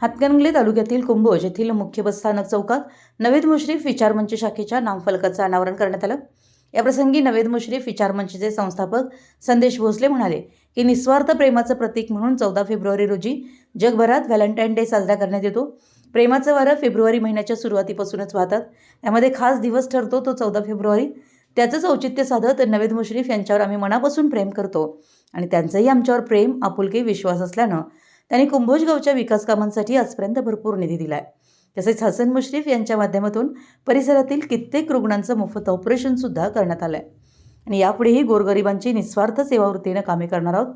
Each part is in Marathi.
हातकणंगले तालुक्यातील कुंभोज येथील मुख्य बसस्थानक चौकात नवेद मुश्रीफ विचारमंच शाखेच्या नामफलकाचं अनावरण करण्यात आलं. याप्रसंगी नवेद मुश्रीफ विचारमंचचे संस्थापक संदेश भोसले म्हणाले की निस्वार्थ प्रेमाचं प्रतीक म्हणून चौदा फेब्रुवारी रोजी जगभरात व्हॅलेंटाईन डे साजरा करण्यात येतो. प्रेमाचं वारं फेब्रुवारी महिन्याच्या सुरुवातीपासूनच वाहतात. यामध्ये खास दिवस ठरतो तो चौदा फेब्रुवारी. त्याचंच औचित्य साधत नवेद मुश्रीफ यांच्यावर आम्ही मनापासून प्रेम करतो आणि त्यांचंही आमच्यावर प्रेम आपुलकी विश्वास असल्यानं त्यांनी कुंभोजगावच्या विकास कामांसाठी आजपर्यंत भरपूर निधी दिलाय. तसेच हसन मुश्रीफ यांच्या माध्यमातून परिसरातील कित्येक रुग्णांचं मोफत ऑपरेशनसुद्धा करण्यात आलं आहे आणि यापुढेही गोरगरिबांची निस्वार्थ सेवावृत्तीनं कामे करणार आहोत.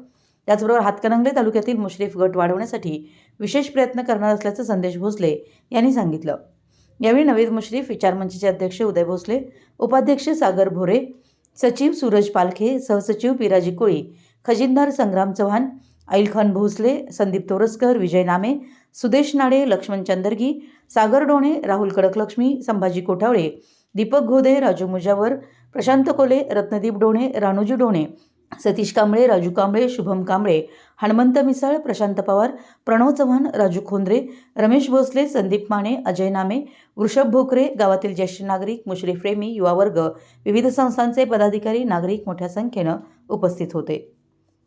त्याचबरोबर हातकणंगले तालुक्यातील मुश्रीफ गट वाढवण्यासाठी विशेष प्रयत्न करणार असल्याचं संदेश भोसले यांनी सांगितलं. यावेळी नवीद मुश्रीफ विचारमंचचे अध्यक्ष उदय भोसले उपाध्यक्ष सागर भोरे सचिव सूरज पालखे सहसचिव पिराजी कोळी खजिनदार संग्राम चव्हाण खान भोसले संदीप तोरसकर विजय नामे सुदेश नाडे लक्ष्मण चंदरगी सागर डोणे राहुल कडकलक्ष्मी संभाजी कोठावळे दीपक घोदे राजू मुजावर प्रशांत कोले रत्नदीप डोणे रानूजी डोणे सतीश कांबळे राजू कांबळे शुभम कांबळे हनुमंत मिसाळ प्रशांत पवार प्रणव चव्हाण राजू खोंद्रे रमेश भोसले संदीप माने अजय नामे वृषभ भोकरे गावातील ज्येष्ठ नागरिक मुश्रीफ प्रेमी युवा वर्ग विविध संस्थांचे पदाधिकारी नागरिक मोठ्या संख्येनं उपस्थित होते.